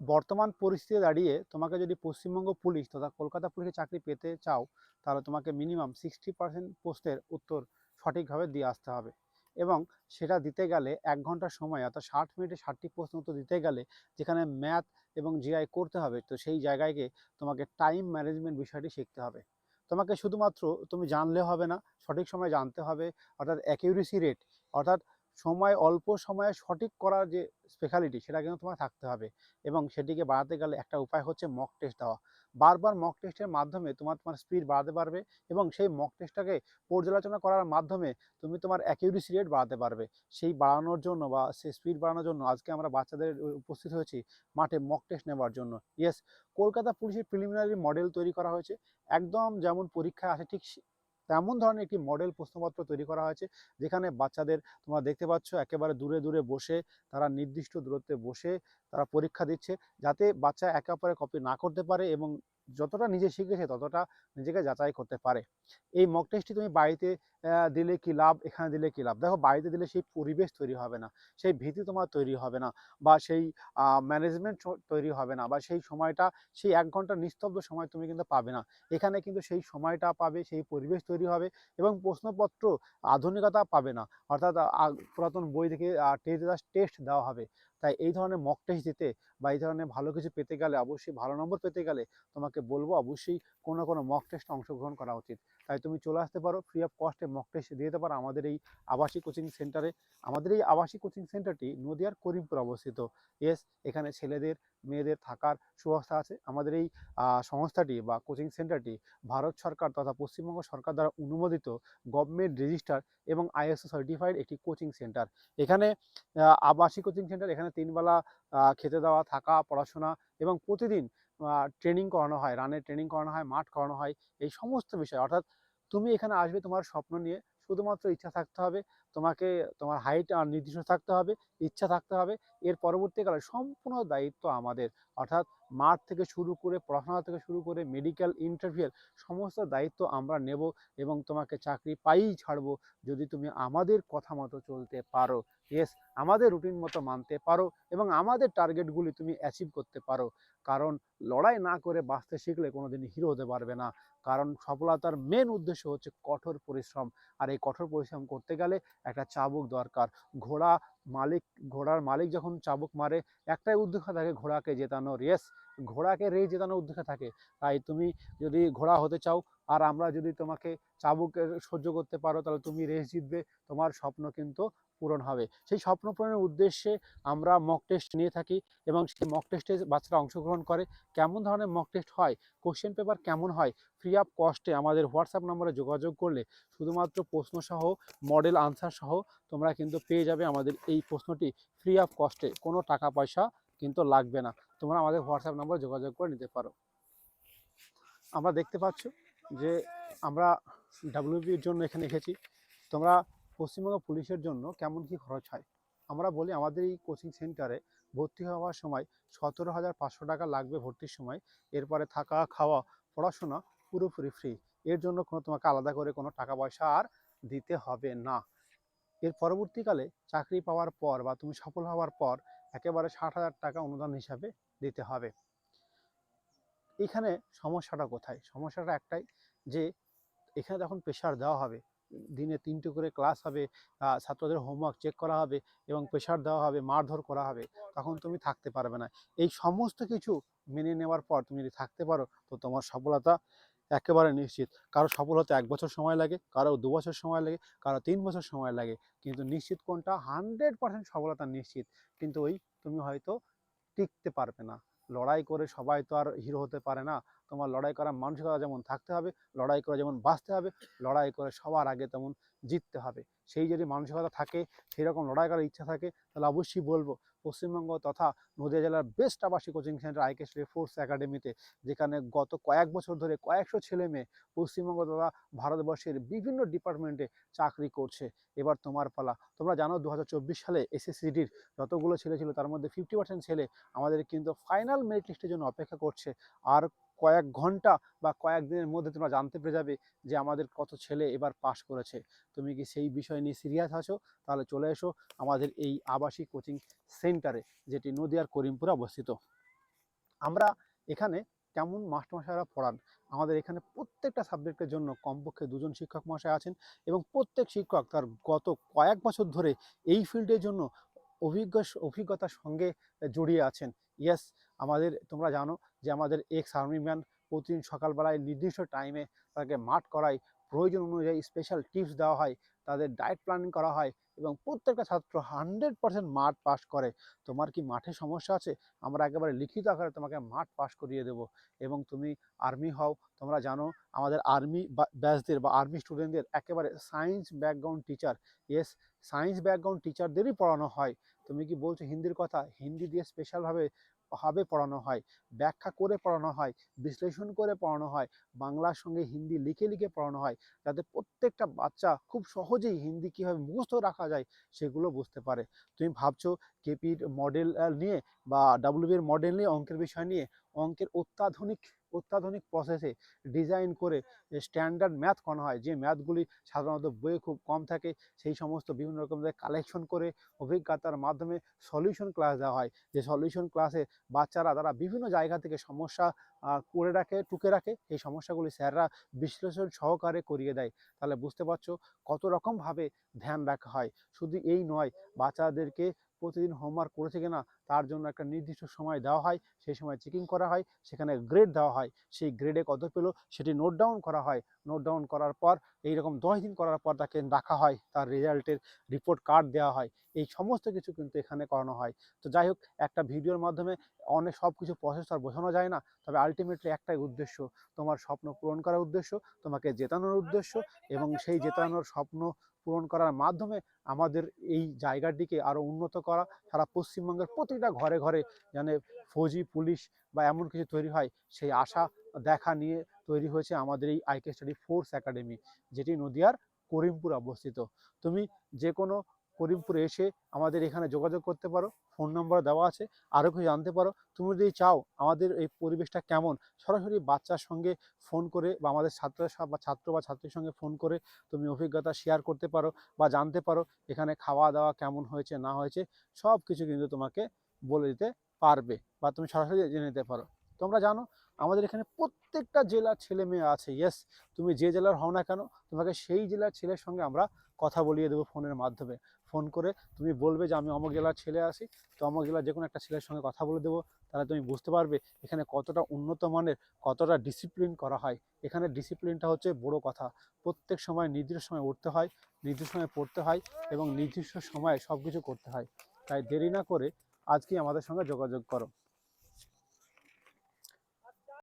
বর্তমান পরিস্থিতি দাঁড়িয়ে তোমাকে যদি পশ্চিমবঙ্গ পুলিশ তথা কলকাতা পুলিশে চাকরি পেতে চাও, তাহলে তোমাকে মিনিমাম সিক্সটি পার্সেন্ট পোস্টের উত্তর সঠিকভাবে দিয়ে আসতে হবে। এবং সেটা দিতে গেলে এক ঘণ্টার সময়, অর্থাৎ ষাট মিনিটে ষাটটি প্রশ্ন উত্তর দিতে গেলে যেখানে ম্যাথ এবং জিআই করতে হবে, তো সেই জায়গায় গিয়ে তোমাকে টাইম ম্যানেজমেন্ট বিষয়টি শিখতে হবে। তোমাকে শুধুমাত্র তুমি জানলে হবে না, সঠিক সময় জানতে হবে, অর্থাৎ অ্যাকিউরেসি রেট অর্থাৎ সময়, অল্প সময়ে সঠিক করার যে স্পেশালিটি সেটা কিন্তু তোমার থাকতে হবে এবং সেটিকে বাড়াতে গেলে একটা উপায় হচ্ছে মক টেস্ট দেওয়া। বারবার মক টেস্টের মাধ্যমে তোমার তোমার স্পিড বাড়াতে পারবে এবং সেই মক টেস্টটাকে পর্যালোচনা করার মাধ্যমে তুমি তোমার অ্যাকিউরেসি রেট বাড়াতে পারবে। সেই বাড়ানোর জন্য বা সেই স্পিড বাড়ানোর জন্য আজকে আমরা বাচ্চাদের উপস্থিত হয়েছি মাঠে মক টেস্ট নেওয়ার জন্য। ইয়েস কলকাতা পুলিশের প্রিলিমিনারি মডেল তৈরি করা হয়েছে। একদম যেমন পরীক্ষায় আসে ঠিক তেমন ধরনের একটি মডেল প্রশ্নপত্র তৈরি করা হয়েছে, যেখানে বাচ্চাদের তোমরা দেখতে পাচ্ছ একেবারে দূরে দূরে বসে, তারা নির্দিষ্ট দূরত্বে বসে তারা পরীক্ষা দিচ্ছে, যাতে বাচ্চা একে অপরে কপি না করতে পারে এবং যতটা নিজে শিখেছে, ততটা নিজেকে যাচাই করতে পারে। এই মক টেস্টটি তুমি বাড়িতে দিলে কি লাভ? এখানে দিলে কি লাভ? দেখো, বাড়িতে দিলে সেই পরিবেশ তৈরি হবে না, সেই ভীতি তোমার তৈরি হবে না, বা সেই ম্যানেজমেন্ট তৈরি হবে না, বা সেই সময়টা, সেই এক ঘণ্টা নিস্তব্ধ সময় তুমি কিন্তু পাবে না। এখানে কিন্তু সেই সময়টা পাবে, সেই পরিবেশ তৈরি হবে এবং প্রশ্নপত্র আধুনিকতা পাবে না। অর্থাৎ পুরাতন বই থেকে টেস্ট টেস্ট দেওয়া হবে। তাই এই ধরনের মক টেস্ট দিতে বা এই ধরনের ভালো কিছু পেতে গেলে অবশ্যই ভালো নম্বর পেতে গেলে তোমাকে বলব অবশ্যই কোনো কোনো মক টেস্টে অংশগ্রহণ করা উচিত। তাই তুমি চলে আসতে পারো ফ্রি অফ কস্টে মক টেস্ট দিয়ে দিতে পারো আমাদের এই আবাসিক কোচিং সেন্টারে আমাদের এই আবাসিক কোচিং সেন্টারটি নদিয়ার করিমপুর অবস্থিত। এস এখানে ছেলেদের, মেয়েদের থাকার সুব্যবস্থা আছে। আমাদের এই সংস্থাটি বা কোচিং সেন্টারটি ভারত সরকার তথা পশ্চিমবঙ্গ সরকার দ্বারা অনুমোদিত গভর্নমেন্ট রেজিস্টার এবং আইএসও সার্টিফাইড একটি কোচিং সেন্টার এখানে আবাসিক কোচিং সেন্টার এখানে তিনবেলা খেতে দেওয়া, থাকা, পড়াশোনা এবং প্রতিদিন ট্রেনিং করানো হয়, রানের ট্রেনিং করানো হয়, মাঠ করানো হয়, এই সমস্ত বিষয়। অর্থাৎ তুমি এখানে আসবে তোমার স্বপ্ন নিয়ে, শুধুমাত্র ইচ্ছা থাকতে হবে তোমাকে তোমার হাইট আর নির্দিষ্ট থাকতে হবে, ইচ্ছা থাকতে হবে। এর পরবর্তীকালে সম্পূর্ণ দায়িত্ব আমাদের। অর্থাৎ মাঠ থেকে শুরু করে, পড়াশোনা থেকে শুরু করে মেডিকেল ইন্টারভিউয়ের সমস্ত দায়িত্ব আমরা নেব এবং তোমাকে চাকরি পাইই ছাড়বো যদি তুমি আমাদের কথা মতো চলতে পারো। ইয়েস আমাদের রুটিন মতো মানতে পারো এবং আমাদের টার্গেটগুলি তুমি অ্যাচিভ করতে পারো। কারণ লড়াই না করে বাঁচতে শিখলে কোনোদিন হিরো হতে পারবে না। কারণ সফলতার মেন উদ্দেশ্য হচ্ছে কঠোর পরিশ্রম। আর এই কঠোর পরিশ্রম করতে গেলে একটা চাবুক দরকার। ঘোড়া মালিক, ঘোড়ার মালিক যখন চাবুক মারে, একটাই উদ্দেশ্য থাকে ঘোড়াকে জেতানোর। রেস ঘোড়াকে রেস জেতানোর উদ্দেশ্য থাকে। তাই তুমি যদি ঘোড়া হতে চাও আর আমরা যদি তোমাকে চাবুকের সহ্য করতে পারো, তাহলে তুমি রেস জিতবে। তোমার স্বপ্ন কিন্তু পূরণ হবে। সেই স্বপ্ন পূরণের উদ্দেশ্যে আমরা মক টেস্ট নিয়ে থাকি এবং সেই মক টেস্টে বাচ্চারা অংশগ্রহণ করে। কেমন ধরনের মক টেস্ট হয় কোশ্চেন পেপার কেমন হয় ফ্রি অফ কস্টে আমাদের হোয়াটসঅ্যাপ নম্বরে যোগাযোগ করলে শুধুমাত্র প্রশ্ন সহ মডেল আনসার সহ তোমরা কিন্তু পেয়ে যাবে আমাদের এই প্রশ্নটি ফ্রি অফ কস্টে কোনো টাকা পয়সা কিন্তু লাগবে না। তোমরা আমাদের হোয়াটসঅ্যাপ নম্বরে যোগাযোগ করে নিতে পারো। আমরা দেখতে পাচ্ছ যে আমরা ডাব্লিউবির জন্য এখানে এসেছি। তোমরা পশ্চিমবঙ্গ পুলিশের জন্য কেমন কি খরচ হয়? আমরা বলি আমাদের এই কোচিং সেন্টারে ভর্তি হওয়ার সময় সতেরো হাজার পাঁচশো টাকা লাগবে ভর্তির সময়। এরপরে থাকা, খাওয়া, পড়াশোনা পুরোপুরি ফ্রি এর জন্য কোনো তোমাকে আলাদা করে কোনো টাকা পয়সা আর দিতে হবে না। এর পরবর্তীকালে চাকরি পাওয়ার পর বা তুমি সফল হওয়ার পর একেবারে ষাট হাজার টাকা অনুদান হিসাবে দিতে হবে। এখানে সমস্যাটা কোথায়? সমস্যাটা একটাই যে এখানে যখন প্রেশার দেওয়া হবে দিনে তিনটে করে ক্লাস হবে ছাত্রদের হোমওয়ার্ক চেক করা হবে এবং প্রেশার দেওয়া হবে, মারধর করা হবে, তখন তুমি থাকতে পারবে না। এই সমস্ত কিছু মেনে নেওয়ার পর তুমি যদি থাকতে পারো, তো তোমার সফলতা একেবারে নিশ্চিত। কারও সফল হতে এক বছর সময় লাগে, কারও দু বছর সময় লাগে, কারও তিন বছর সময় লাগে। কিন্তু নিশ্চিত কোনটা? হান্ড্রেড পার্সেন্ট সফলতা নিশ্চিত। কিন্তু ওই তুমি হয়তো টিকতে পারবে না। লড়াই করে সবাই তো আর হিরো হতে পারে না। তোমার লড়াই করার মানসিকতা যেমন থাকতে হবে, লড়াই করে যেমন বাঁচতে হবে, লড়াই করে সবার আগে তেমন জিততে হবে। সেই যদি মানসিকতা থাকে, সেরকম লড়াই করার ইচ্ছা থাকে, তাহলে অবশ্যই বলব পশ্চিমবঙ্গ তথা নদিয়া জেলার বেস্ট আবাসিক কোচিং সেন্টার আইকে ফোর্স একাডেমিতে, যেখানে গত কয়েক বছর ধরে কয়েকশো ছেলে মেয়ে পশ্চিমবঙ্গ তথা ভারতবর্ষের বিভিন্ন ডিপার্টমেন্টে চাকরি করছে। এবার তোমার পালা। তোমরা জানো দু হাজার চব্বিশ সালে এসএসসিডির যতগুলো ছেলে ছিল তার মধ্যে ফিফটি পার্সেন্ট ছেলে আমাদের কিন্তু ফাইনাল মেরিট লিস্টের জন্য অপেক্ষা করছে। আর কয়েক ঘণ্টা বা কয়েক দিনের মধ্যে তোমরা জানতে পেরে যাবে যে আমাদের কত ছেলে এবার পাশ করেছে। তুমি কি সেই বিষয় নিয়ে সিরিয়াস আছো? তাহলে চলে এসো আমাদের এই আবাসিক কোচিং সেন্টারে, যেটি নদিয়ার করিমপুরে অবস্থিত। আমরা এখানে কেমন মাস্টারমশাইরা পড়ান? আমাদের এখানে প্রত্যেকটা সাবজেক্টের জন্য কমপক্ষে দুজন শিক্ষক মশাই আছেন এবং প্রত্যেক শিক্ষক তার গত কয়েক বছর ধরে এই ফিল্ডের জন্য অভিজ্ঞ অভিজ্ঞতার সঙ্গে জড়িয়ে আছেন। ইয়েস, আমাদের তোমরা জানো যে আমাদের এক্স আর্মি ম্যান প্রতিদিন সকালবেলায় নির্দিষ্ট টাইমে তাকে মাঠ করায়। প্রয়োজন অনুযায়ী স্পেশাল টিপস দেওয়া হয়, তাদের ডায়েট প্ল্যানিং করা হয় এবং প্রত্যেকটা ছাত্র হান্ড্রেড পার্সেন্ট মাঠ পাস করে। তোমার কি মাঠে সমস্যা আছে? আমরা একেবারে লিখিত আকারে তোমাকে মাঠ পাস করিয়ে দেব। এবং তুমি আর্মি হও, তোমরা জানো আমাদের আর্মি ব্যাচদের বা আর্মি স্টুডেন্টদের একেবারে science background teacher yes science background টিচারদেরই পড়ানো হয়। তুমি কি বলছো হিন্দির কথা? হিন্দি দিয়ে স্পেশালভাবে ভাবে পড়ানো হয়, ব্যাখ্যা করে পড়ানো হয়, বিশ্লেষণ করে পড়ানো হয়, বাংলার সঙ্গে হিন্দি লিখে লিখে পড়ানো হয়, যাতে প্রত্যেকটা বাচ্চা খুব সহজেই হিন্দি কীভাবে মুখস্থ রাখা যায় সেগুলো বুঝতে পারে। তুমি ভাবছ কেপির মডেল নিয়ে বা ডাব্লিউবির মডেল নিয়ে অঙ্কের বিষয় নিয়ে অঙ্কের অত্যাধুনিক অত্যাধুনিক প্রসেসে ডিজাইন করে স্ট্যান্ডার্ড ম্যাথ করানো হয়। যে ম্যাথগুলি সাধারণত বইয়ে খুব কম থাকে সেই সমস্ত বিভিন্ন রকমের কালেকশন করে অভিজ্ঞতার মাধ্যমে সলিউশন ক্লাস দেওয়া হয়। যে সলিউশন ক্লাসে বাচ্চারা তারা বিভিন্ন জায়গা থেকে সমস্যা করে রাখে টুকে রাখে এই সমস্যাগুলি স্যাররা বিশ্লেষণ সহকারে করিয়ে দেয়। তাহলে বুঝতে পারছ কত রকমভাবে ধ্যান রাখা হয়। শুধু এই নয় বাচ্চাদেরকে প্রতিদিন হোমওয়ার্ক করেছে কিনা তার জন্য একটা নির্দিষ্ট সময় দেওয়া হয়। সেই সময় চেকিং করা হয়, সেখানে গ্রেড দেওয়া হয়। সেই গ্রেডে কত পেল সেটি নোট ডাউন করা হয়। নোট ডাউন করার পর, এইরকম দশ দিন করার পর তাকে রাখা হয়। তার রেজাল্টের রিপোর্ট কার্ড দেওয়া হয়। এই সমস্ত কিছু কিন্তু এখানে করানো হয়। তো যাই হোক, একটা ভিডিওর মাধ্যমে অনেক সব কিছু প্রসেস আর বোঝানো যায় না। তবে আলটিমেটলি একটাই উদ্দেশ্য, তোমার স্বপ্ন পূরণ করার উদ্দেশ্য, তোমাকে জেতানোর উদ্দেশ্য এবং সেই জেতানোর স্বপ্ন পূরণ করার মাধ্যমে আমাদের এই জায়গাটিকে আরও উন্নত করা, সারা পশ্চিমবঙ্গের প্রতিটা ঘরে ঘরে যেন ফৌজি, পুলিশ বা এমন কিছু তৈরি হয়, সেই আশা, দেখা নিয়ে তৈরি হয়েছে আমাদের এই আইকে স্টাডি ফোর্স একাডেমি যেটি নদিয়ার করিমপুর অবস্থিত। তুমি যে কোনো করিমপুরে এসে আমাদের এখানে যোগাযোগ করতে পারো ফোন নম্বর দেওয়া আছে আরও কিছু জানতে পারো। তুমি যদি চাও আমাদের এই পরিবেশটা কেমন, সরাসরি বাচ্চার সঙ্গে ফোন করে বা আমাদের ছাত্র বা ছাত্র বা ছাত্রীর সঙ্গে ফোন করে তুমি অভিজ্ঞতা শেয়ার করতে পারো বা জানতে পারো এখানে খাওয়া দাওয়া কেমন হয়েছে, না হয়েছে সব কিছু কিন্তু তোমাকে বলে দিতে পারবে বা তুমি সরাসরি জেনে নিতে পারো। তোমরা জানো, আমাদের এখানে প্রত্যেকটা জেলার ছেলে মেয়ে আছে ইয়েস তুমি যে জেলার হও না কেন, তোমাকে সেই জেলার ছেলের সঙ্গে আমরা কথা বলিয়ে দেবো ফোনের মাধ্যমে। ফোন করে তুমি বলবে যে আমি অমক জেলার ছেলে আসি, তো অমক জেলার যে কোনো একটা ছেলের সঙ্গে কথা বলে দেবো, তাহলে তুমি বুঝতে পারবে এখানে কতটা উন্নত মানের, কতটা ডিসিপ্লিন করা হয়। এখানে ডিসিপ্লিনটা হচ্ছে বড় কথা। প্রত্যেক সময় নির্দিষ্ট সময় উঠতে হয়, নির্দিষ্ট সময় পড়তে হয় এবং নির্দিষ্ট সময়ে সব কিছু করতে হয়। তাই দেরি না করে আজকে আমাদের সঙ্গে যোগাযোগ করো।